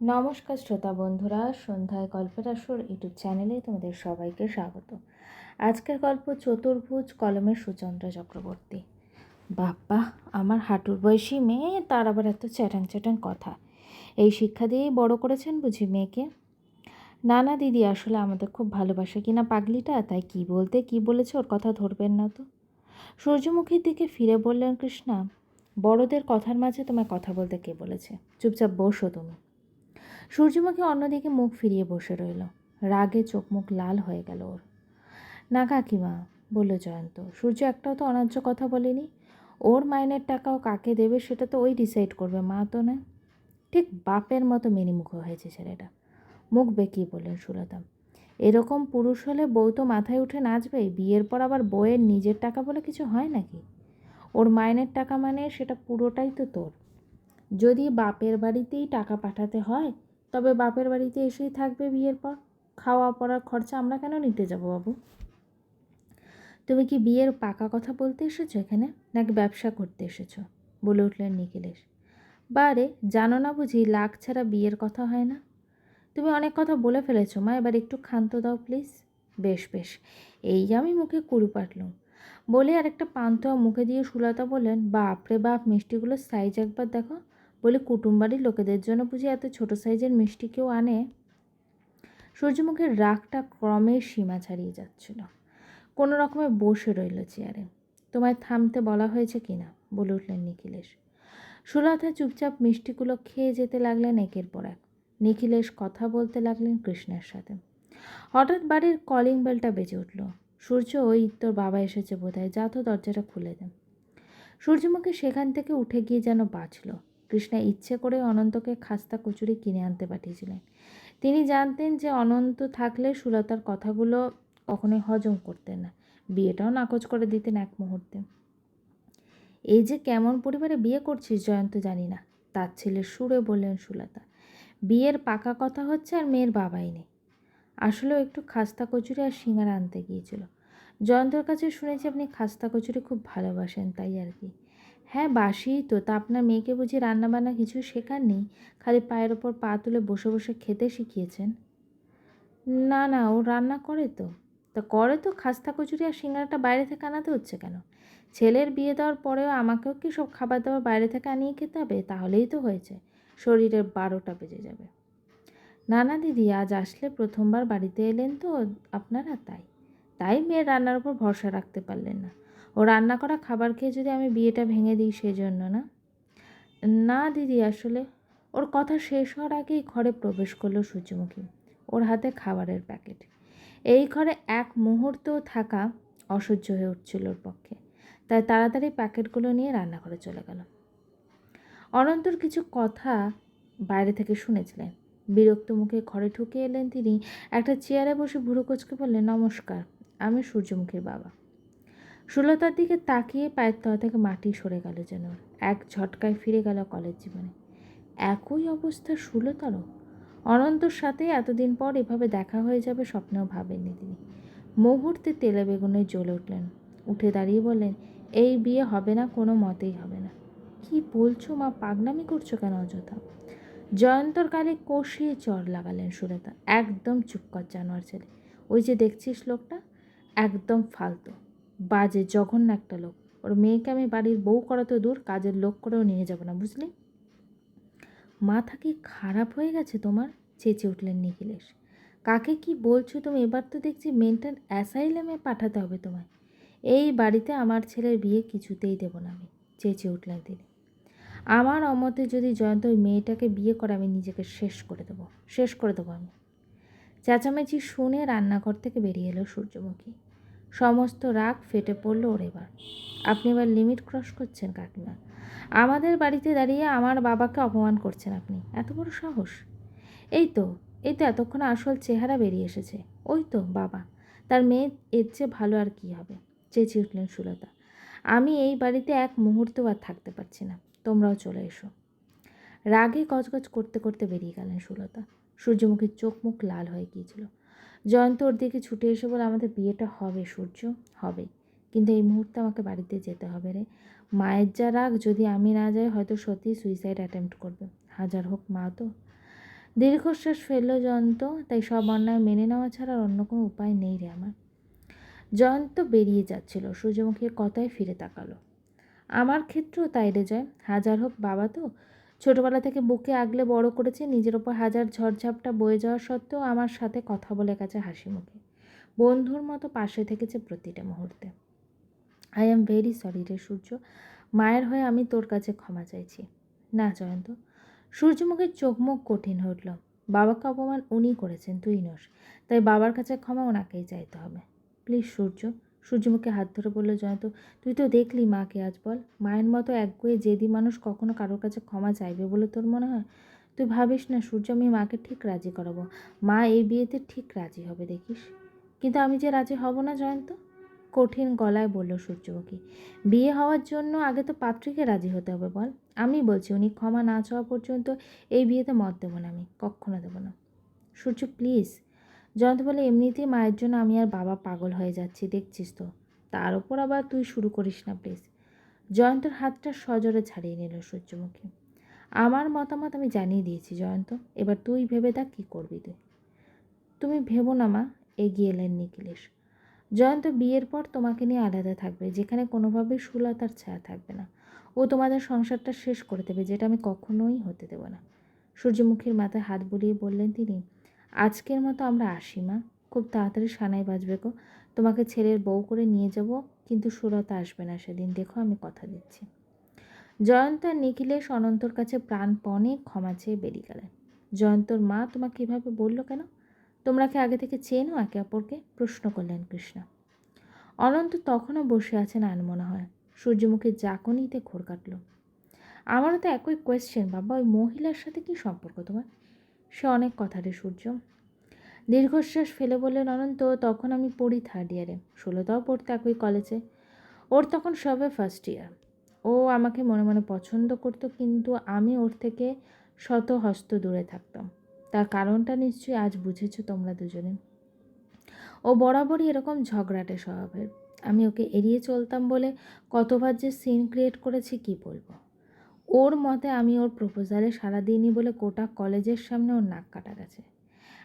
নমস্কার শ্রোতা বন্ধুরা, সন্ধ্যায় গল্পের আসর ইউটিউব চ্যানেলে তোমাদের সবাইকে স্বাগত। আজকের গল্প চতুর্ভুজ কলমের সুচন্দ্রা চক্রবর্তী। বাপ্পা, আমার হাঁটুর বয়সী মেয়ে, তার আবার এত চ্যাটাং চ্যাটাং কথা। এই শিক্ষা দিয়েই বড় করেছেন বুঝি মেয়েকে? না না দিদি, আসলে আমাদের খুব ভালোবাসে কিনা পাগলিটা? তাই কি বলতে কি বলেছে ওর কথা ধরবেন না তো। সূর্যমুখীর দিকে ফিরে বললেন, কৃষ্ণা, বড়দের কথার মাঝে তোমায় কথা বলতে কে বলেছে? চুপচাপ বসো তুমি। সূর্যমুখী অন্যদিকে মুখ ফিরিয়ে বসে রইল। রাগে চোখ মুখ লাল হয়ে গেল ওর। না কাকিমা, বলল জয়ন্ত, সূর্য একটাও তো অন্যায্য কথা বলেনি। ওর মাইনের টাকাও কাকে দেবে সেটা তো ওই ডিসাইড করবে, মা তো না? ঠিক বাপের মতো মেনিমুখ হয়েছে ছেলেটা, মুখ বেঁকিয়ে বললেন সুলতা। এরকম পুরুষ হলে বউ তো মাথায় উঠে নাচবেই বিয়ের পর আবার বউয়ের নিজের টাকা বলে কিছু হয় নাকি? ওর মাইনের টাকা মানে সেটা পুরোটাই তো তোর। যদি বাপের বাড়িতেই টাকা পাঠাতে হয় তবে বাপের বাড়িতে এসেই থাকবে বিয়ের পর। খাওয়া পড়ার খরচা আমরা কেন নিতে যাব বাবু? তুমি কি বিয়ের পাকা কথা বলতে এসেছ এখানে, নাকি ব্যবসা করতে এসেছ? বলে উঠলেন নিখিলেশ। বারে, জানো না বুঝি লাখ ছাড়া বিয়ের কথা হয় না? তুমি অনেক কথা বলে ফেলেছো, মা, এবার একটু ক্ষান্ত দাও প্লিজ। বেশ বেশ, এই আমি মুখে কুড়ু পাটলুম। বলে আর একটা পান্তা মুখে দিয়ে সুলতা বললেন, বাপরে বাপ, মিষ্টিগুলোর সাইজ একবার দেখো। বলে কুটুমবাড়ির লোকেদের জন্য বুঝি এত ছোট সাইজের মিষ্টি কেউ আনে? সূর্যমুখের রাগটা ক্রমে সীমা ছাড়িয়ে যাচ্ছিল। কোনো রকমে বসে রইল চেয়ারে। তোমায় থামতে বলা হয়েছে কিনা বলে উঠলেন নিখিলেশ। সুলতা চুপচাপ মিষ্টিগুলো খেয়ে যেতে লাগলেন একের পর এক। নিখিলেশ কথা বলতে লাগলেন কৃষ্ণের সাথে। হঠাৎ বাড়ির কলিং বেলটা বেজে উঠল। সূর্য, ওই তোর বাবা এসেছে বোধহয়, যা তো দরজাটা খুলে দেন সূর্যমুখী সেখান থেকে উঠে গিয়ে যেন বাঁচল। কৃষ্ণা ইচ্ছে করে অনন্তকে খাস্তা কচুরি কিনে আনতে পাঠিয়েছিলেন। তিনি জানতেন যে অনন্ত থাকলে সুলতার কথাগুলো কখনোই হজম করতেন না। বিয়েটাও নাকচ করে দিতেন এক মুহূর্তে। এই যে কেমন পরিবারে বিয়ে করছিস জয়ন্ত জানি না। তার ছেলে সুরে বললেন, সুলতা, বিয়ের পাকা কথা হচ্ছে আর মেয়ের বাবাই নেই। আসলেও একটু খাস্তা কচুরি আর সিঙ্গারা আনতে গিয়েছিল। জয়ন্তর কাছে শুনেছি আপনি খাস্তা কচুরি খুব ভালোবাসেন, তাই আর কি। হ্যাঁ বাসিই তো। তা আপনার মেয়েকে বুঝি রান্নাবান্না কিছু শেখার নেই খালি পায়ের ওপর পা তুলে বসে বসে খেতে শিখিয়েছেন? না না, ও রান্না করে তো। তা করে তো, খাস্তা কচুরি আর সিঙ্গারাটা বাইরে থেকে আনাতে হচ্ছে কেন? ছেলের বিয়ে দেওয়ার পরেও আমাকেও কি সব খাবার দাবার বাইরে থেকে আনিয়ে খেতে হবে? তাহলেই তো হয়েছে। শরীরের বারোটা বেজে যাবে। না না, দিদি, আজ আসলে প্রথমবার বাড়িতে এলেন তো, আপনারা তাই। তাই মেয়ের রান্নার উপর ভরসা রাখতে পারলেন না। ও রান্না করা খাবার খেয়ে যদি আমি বিয়েটা ভেঙে দিই সেই জন্য না? না, দিদি, আসলে ওর কথা শেষ হওয়ার আগেই ঘরে প্রবেশ করল সূর্যমুখী, ওর হাতে খাবারের প্যাকেট। এই ঘরে এক মুহূর্ত থাকা অসহ্য হয়ে উঠছিল ওর পক্ষে, তাই তাড়াতাড়ি প্যাকেটগুলো নিয়ে রান্নাঘরে চলে গেল। অনন্তর কিছু কথা বাইরে থেকে শুনেছিলেন। বিরক্ত মুখে ঘরে ঢুকে এলেন তিনি, একটা চেয়ারে বসে ভুরু কোচকে বললেন, নমস্কার, আমি সূর্যমুখীর বাবা। সুলতার দিকে তাকিয়ে পায়ের তলা থেকে মাটি সরে গেল যেন। এক ঝটকায় ফিরে গেল কলেজ জীবনে। একই অবস্থা সুলতারও অনন্তর সাথে এতদিন পর এভাবে দেখা হয়ে যাবে স্বপ্নেও ভাবেননি তিনি। মুহূর্তে তেলে বেগুনে জ্বলে উঠলেন। উঠে দাঁড়িয়ে বললেন, এই বিয়ে হবে না, কোনো মতেই হবে না। কি বলছো মা পাগনামি করছ কেন অযথা? জয়ন্তর কালে কষিয়ে চর লাগালেন সুলতা একদম চুপ কর জানোয়ার ছেলে। ওই যে দেখছিস লোকটা? একদম ফালতু। বাজে, জঘন্য একটা লোক। ওর মেয়েকে আমি বাড়ির বউ করা তো দূর, কাজের লোক করেও নিয়ে যাব না, বুঝলি? মাথা কি খারাপ হয়ে গেছে তোমার? চেঁচে উঠলেন নিখিলেশ। কাকে কি বলছো তুমি? এবার তো দেখছি মেন্টাল অ্যাসাইলামে পাঠাতে হবে তোমায়। এই বাড়িতে আমার ছেলের বিয়ে কিছুতেই দেব না আমি, চেঁচে উঠলেন তিনি। আমার অমতে যদি জয়ন্ত ওই মেয়েটাকে বিয়ে করে, আমি নিজেকে শেষ করে দেবো, শেষ করে দেবো আমি। চেঁচামেচি শুনে রান্নাঘর থেকে বেরিয়ে এলো সূর্যমুখী। সমস্ত রাগ ফেটে পড়ল ওর এবার। আপনি এবার লিমিট ক্রস করছেন, কাকিমা। আমাদের বাড়িতে দাঁড়িয়ে আমার বাবাকে অপমান করছেন আপনি। এত বড় সাহস। এই তো এই তো এতক্ষণ আসল চেহারা বেরিয়ে এসেছে। ওই তো বাবা। তার মেয়ে এর চেয়ে ভালো আর কি হবে? চেঁচিয়ে উঠলেন সুলতা। আমি এই বাড়িতে এক মুহূর্ত আর থাকতে পারছি না। তোমরাও চলে এসো। রাগে গজগজ করতে করতে বেরিয়ে গেলেন সুলতা। সূর্যমুখীর চোখ মুখ লাল হয়ে গিয়েছিল। জয়ন্ত ওর দিকে ছুটে এসে বলে, আমাদের বিয়েটা হবে সূর্য, হবে। কিন্তু এই মুহূর্তে আমাকে বাড়িতে যেতে হবে রে। মায়ের যা রাগ, যদি আমি না যাই, হয়তো সত্যি সুইসাইড অ্যাটেম্প্ট করবে। হাজার হোক মা তো। দীর্ঘশ্বাস ফেলল জয়ন্ত, তাই সব অন্যায় মেনে নেওয়া ছাড়া অন্য কোনো উপায় নেই রে আমার। জয়ন্ত বেরিয়ে যাচ্ছিল, সূর্যমুখীর কথায় ফিরে তাকালো। আমার ক্ষেত্রেও তাই রে জয়। হাজার হোক বাবা তো ছোটবেলা থেকে বুকে আগলে বড় করেছে, নিজের ওপর হাজার ঝড়ঝাপটা বয়ে যাওয়া সত্ত্বেও আমার সাথে কথা বলে গেছে হাসি মুখে। বন্ধুর মতো পাশে থেকেছে প্রতিটা মুহূর্তে। আই এম ভেরি সরি রে সূর্য, মায়ের হয়ে আমি তোর কাছে ক্ষমা চাইছি। না জয়ন্ত, সূর্যমুখীর চোখ মুখ কঠিন হয়ে উঠল। বাবাকে অপমান উনি করেছেন, তুই নস। তাই বাবার কাছে ক্ষমা ওনাকেই চাইতে হবে। প্লিজ সূর্য সূর্যমুখী হাত ধরে বলল, জয়ন্ত, তুই তো দেখলি মাকে আজ, বল। মায়ের মতো একগুয়ে জেদি মানুষ কখনো কারোর কাছে ক্ষমা চাইবে বলে তোর মনে হয়? তুই ভাবিস না সূর্য, আমি মাকে ঠিক রাজি করাবো। মা এই বিয়েতে ঠিক রাজি হবে, দেখিস। কিন্তু আমি যে রাজি হব না, জয়ন্ত? কঠিন গলায় বলল সূর্যমুখী, বিয়ে হওয়ার জন্য আগে তো পাত্রীকে রাজি হতে হবে, বল। আমি বলছি, উনি ক্ষমা না চাওয়া পর্যন্ত এই বিয়েতে মত দেবো না আমি, কখনো দেবো না। সূর্য, প্লিজ জয়ন্ত বলে, এমনিতেই মায়ের জন্য আমি আর বাবা পাগল হয়ে যাচ্ছি, দেখছিস তো? তার ওপর আবার তুই শুরু করিস না প্লিজ জয়ন্তর হাতটা সজোরে ছাড়িয়ে নিল সূর্যমুখী। আমার মতামত আমি জানিয়ে দিয়েছি, জয়ন্ত। এবার তুই ভেবে দেখ কী করবি তুই। তুমি ভেবো না, মা, এগিয়ে এলেন নিখিলেশ। জয়ন্ত বিয়ের পর তোমাকে নিয়ে আলাদা থাকবে, যেখানে কোনোভাবেই সুলতার ছায়া থাকবে না। ও তোমাদের সংসারটা শেষ করে দেবে, যেটা আমি কখনোই হতে দেব না। সূর্যমুখীর মাথায় হাত বুলিয়ে বললেন তিনি আজকের মতো আমরা আসি, মা। খুব তাড়াতাড়ি সানাই বাজবে গো। তোমাকে ছেলের বউ করে নিয়ে যাব, কিন্তু সুরতা আসবে না সেদিন। দেখো, আমি কথা দিচ্ছি। জয়ন্ত আর নিখিলেশ অনন্তর কাছে প্রাণপণে ক্ষমা চেয়ে বেরিয়ে গেলেন জয়ন্তর মা তোমাকে এভাবে বলল কেন? তোমরা কি আগে থেকে চেনো একে অপরকে? প্রশ্ন করলেন কৃষ্ণ। অনন্ত তখনও বসে আছেন আনমনে হয়। সূর্যমুখীর জাকনিতে ঘোর কাটল। আমারও তো একই কোয়েশ্চেন বাবা। ওই মহিলার সাথে কি সম্পর্ক তোমার? সে অনেক কথা রে সূর্য। দীর্ঘশ্বাস ফেলে বললেন অনন্ত তখন আমি পড়ি থার্ড ইয়ারে ষোলোটাও পড়তে একই কলেজে ওর তখন সবে ফার্স্ট ইয়ার ও আমাকে মনে মনে পছন্দ করতো, কিন্তু আমি ওর থেকে শত হস্ত দূরে থাকতাম। তার কারণটা নিশ্চয়ই আজ বুঝেছ তোমরা দুজনে। ও বরাবরই এরকম ঝগড়াটে স্বভাবের। আমি ওকে এড়িয়ে চলতাম বলে কতবার যে সিন ক্রিয়েট করেছি, কি বলব? ওর মতে আমি ওর প্রপোজালে সাড়া দিইনি বলে গোটা কলেজের সামনে ওর নাক কাটা গেছে।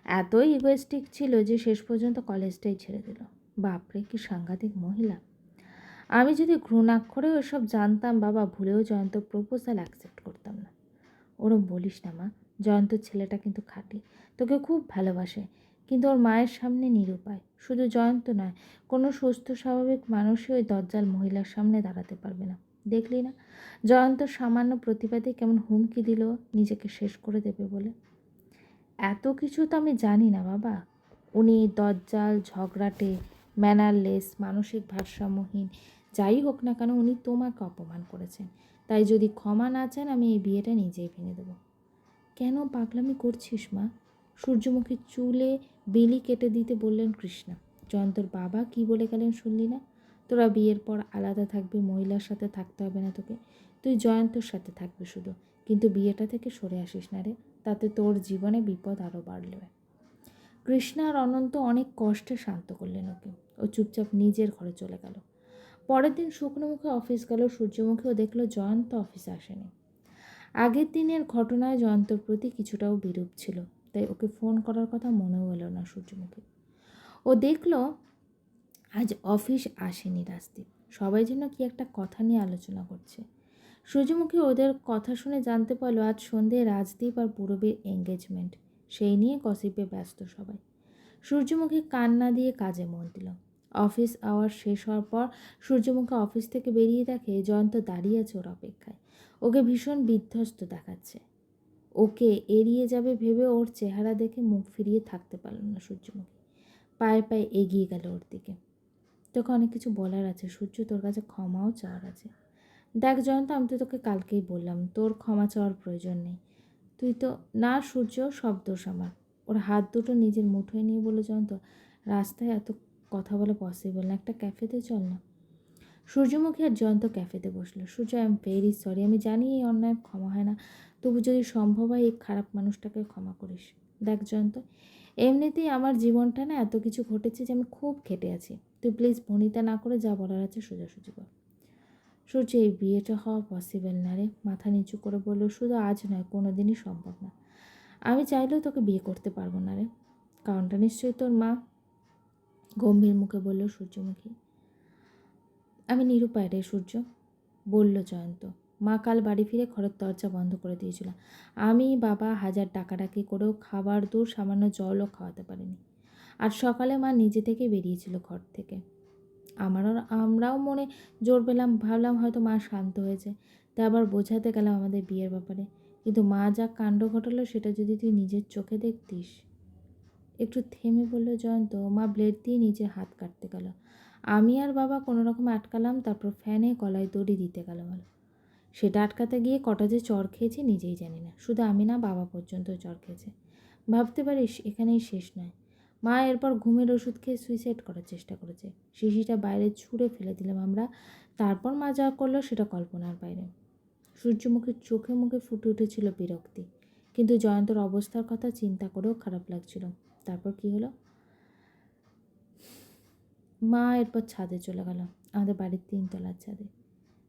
এতই ইগোয়েস্টিক ছিল যে শেষ পর্যন্ত কলেজটাই ছেড়ে দিল। বাপরে, কি সাংঘাতিক মহিলা। আমি যদি ঘৃণাক্ষরেও এসব জানতাম, বাবা, ভুলেও জয়ন্ত প্রপোজাল অ্যাকসেপ্ট করতাম না। ওরম বলিস না মা, জয়ন্ত ছেলেটা কিন্তু খাঁটি, তোকে খুব ভালোবাসে, কিন্তু ওর মায়ের সামনে নিরুপায়। শুধু জয়ন্ত নয়, কোনো সুস্থ, স্বাভাবিক মানুষই ওই দজ্জাল মহিলার সামনে দাঁড়াতে পারবে না। দেখলি না? জয়ন্ত সামান্য প্রতিবাদে কেমন হুমকি দিল, নিজেকে শেষ করে দেবে বলে। এত কিছু তো আমি জানি না বাবা। উনি দজ্জাল, ঝগড়াটে, ম্যানারলেস, মানসিক ভারসাম্যহীন, যাই হোক না কেন উনি তোমাকে অপমান করেছেন। তাই যদি ক্ষমা না চান, আমি এই বিয়েটা নিজেই ভেঙে দেবো। কেন পাগলামি করছিস মা? সূর্যমুখীর চুলে বেলি কেটে দিতে বললেন কৃষ্ণা। জয়ন্তর বাবা কি বলে গেলেন শুনলি না? তোরা বিয়ের পর আলাদা থাকবি, মহিলার সাথে থাকতে হবে না তোকে। তুই জয়ন্তর সাথে থাকবি শুধু। কিন্তু বিয়েটা থেকে সরে আসিস না রে। তাতে তোর জীবনে বিপদ আরও বাড়বে। কৃষ্ণা আর অনন্ত অনেক কষ্টে শান্ত করলেন ওকে। ও চুপচাপ নিজের ঘরে চলে গেল। পরের দিন শুকনো মুখে অফিস গেল। সূর্যমুখীও দেখল জয়ন্ত অফিসে আসেনি। আগের দিনের ঘটনায় জয়ন্তর প্রতি কিছুটাও বিরূপ ছিল। তাই ওকে ফোন করার কথা মনেও এলো না সূর্যমুখী ও দেখল আজ অফিস আসেনি রাজদীপ। সবাই যেন কি একটা কথা নিয়ে আলোচনা করছে। সূর্যমুখী ওদের কথা শুনে জানতে পারল, আজ সন্ধে রাজদীপ আর পূরবীর এঙ্গেজমেন্ট সেই নিয়ে গসিপে ব্যস্ত সবাই। সূর্যমুখী কান্না দিয়ে কাজে মন দিল। অফিস আওয়ার শেষ হওয়ার পর সূর্যমুখী অফিস থেকে বেরিয়ে দেখে জয়ন্ত দাঁড়িয়ে আছে ওর অপেক্ষায়। ওকে ভীষণ বিধ্বস্ত দেখাচ্ছে। ওকে এড়িয়ে যাবে ভেবে ওর চেহারা দেখে মুখ ফিরিয়ে থাকতে পারল না সূর্যমুখী। পায়ে পায়ে এগিয়ে গেল ওর দিকে। তোকে অনেক কিছু বলার আছে। সূর্য তোর কাছে ক্ষমাও চাওয়ার আছে। দেখ জয়ন্ত, আমি তো তোকে কালকেই বললাম, তোর ক্ষমা চাওয়ার প্রয়োজন নেই। তুই তো, না সূর্য, সব দোষ আমার। ওর হাত দুটো নিজের মুঠোয় নিয়ে বলে জয়ন্ত, রাস্তায় এত কথা বলা পসিবল না, একটা ক্যাফেতে চল না। সূর্যমুখী আর জয়ন্ত ক্যাফেতে বসল। Surya I am very sorry আমি জানি এই অন্যায় ক্ষমা হয় না। তবু যদি সম্ভব হয়, এই খারাপ মানুষটাকে ক্ষমা করিস। দেখ জয়ন্ত এমনিতেই আমার জীবনটা না এত কিছু ঘটেছে যে আমি খুব খেটে আছি। তুই প্লিজ ভনিতা না করে যা বলার আছে সোজাসুজি বল। সূর্য, এই বিয়েটা হওয়া পসিবল না রে। মাথা নিচু করে বলল, শুধু আজ নয় কোনো দিনই সম্ভব না। আমি চাইলেও তোকে বিয়ে করতে পারব না রে। কারণটা নিশ্চয়ই তোর মা? গম্ভীর মুখে বলল সূর্যমুখী। আমি নিরুপায় রে সূর্য, বলল জয়ন্ত। মা কাল বাড়ি ফিরে ঘরের দরজা বন্ধ করে দিয়েছিল। আমি, বাবা, হাজার ডাকাডাকি করেও খাবার দূর, সামান্য জলও খাওয়াতে পারিনি। আর সকালে মা নিজে থেকে বেরিয়েছিল ঘর থেকে। আমারও আমরাও মনে জোর পেলাম, ভাবলাম হয়তো মা শান্ত হয়েছে। তা আবার বোঝাতে গেলাম আমাদের বিয়ের ব্যাপারে। কিন্তু মা যা কাণ্ড ঘটালো, সেটা যদি তুই নিজের চোখে দেখতিস। একটু থেমে বলল, জয়ন্ত, মা ব্লেড দিয়ে নিজের হাত কাটতে গেল। আমি আর বাবা কোনো রকম আটকালাম, তারপর ফ্যানে গলায় দড়ি দিতে গেল বলো। সেটা আটকাতে গিয়ে কটা যে চর খেয়েছি নিজেই জানি না। শুধু আমি না বাবা পর্যন্ত চর খেয়েছে। ভাবতে পারিস, এখানেই শেষ নয়। মা এরপর ঘুমের ওষুধ খেয়ে সুইসাইড করার চেষ্টা করেছে। শিশিটা বাইরে ছুঁড়ে ফেলে দিলাম আমরা। তারপর মা যা করল সেটা কল্পনার বাইরে। সূর্যমুখীর চোখে মুখে ফুটে উঠেছিল বিরক্তি। কিন্তু জয়ন্তর অবস্থার কথা চিন্তা করেও খারাপ লাগছিল। তারপর কি হলো? মা এরপর ছাদে চলে গেল। আমাদের বাড়ির তিনতলার ছাদে।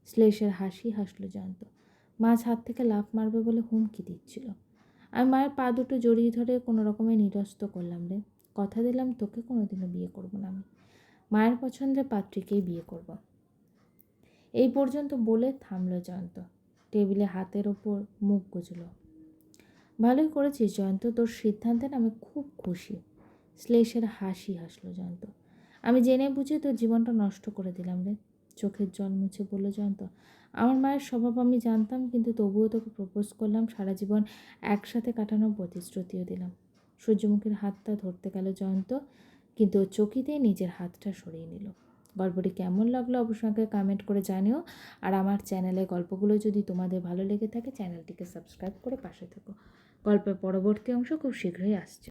শ্লেষের হাসি হাসলো জয়ন্ত মা ছাদ থেকে লাফ মারবে বলে হুমকি দিচ্ছিল। আমি মায়ের পা দুটো জড়িয়ে ধরে কোনো রকমে নিরস্ত করলাম রে। কথা দিলাম, তোকে কোনোদিনও বিয়ে করব না আমি। মায়ের পছন্দের পাত্রীকেই বিয়ে করব। এই পর্যন্ত বলে থামলো জয়ন্ত। টেবিলে হাতের ওপর মুখ গুজলো। ভালোই করেছিস জয়ন্ত, তোর সিদ্ধান্তে আমি খুব খুশি। শ্লেষের হাসি হাসলো জয়ন্ত। আমি জেনে বুঝে তোর জীবনটা নষ্ট করে দিলাম রে। চোখের জল মুছে বলল জয়ন্ত আমার মায়ের স্বভাব আমি জানতাম, কিন্তু তবুও তোকে প্রপোজ করলাম, সারা জীবন একসাথে কাটানোর প্রতিশ্রুতিও দিলাম। সূর্যমুখীর হাতটা ধরতে গেল জয়ন্ত, কিন্তু ও চকিতেই নিজের হাতটা সরিয়ে নিল। গল্পটি কেমন লাগল অবশ্যই আমাকে কমেন্ট করে জানিও, আর আমার চ্যানেলে গল্পগুলো যদি তোমাদের ভালো লেগে থাকে চ্যানেলটিকে সাবস্ক্রাইব করে পাশে থেকো। গল্পের পরবর্তী অংশ খুব শীঘ্রই আসছে।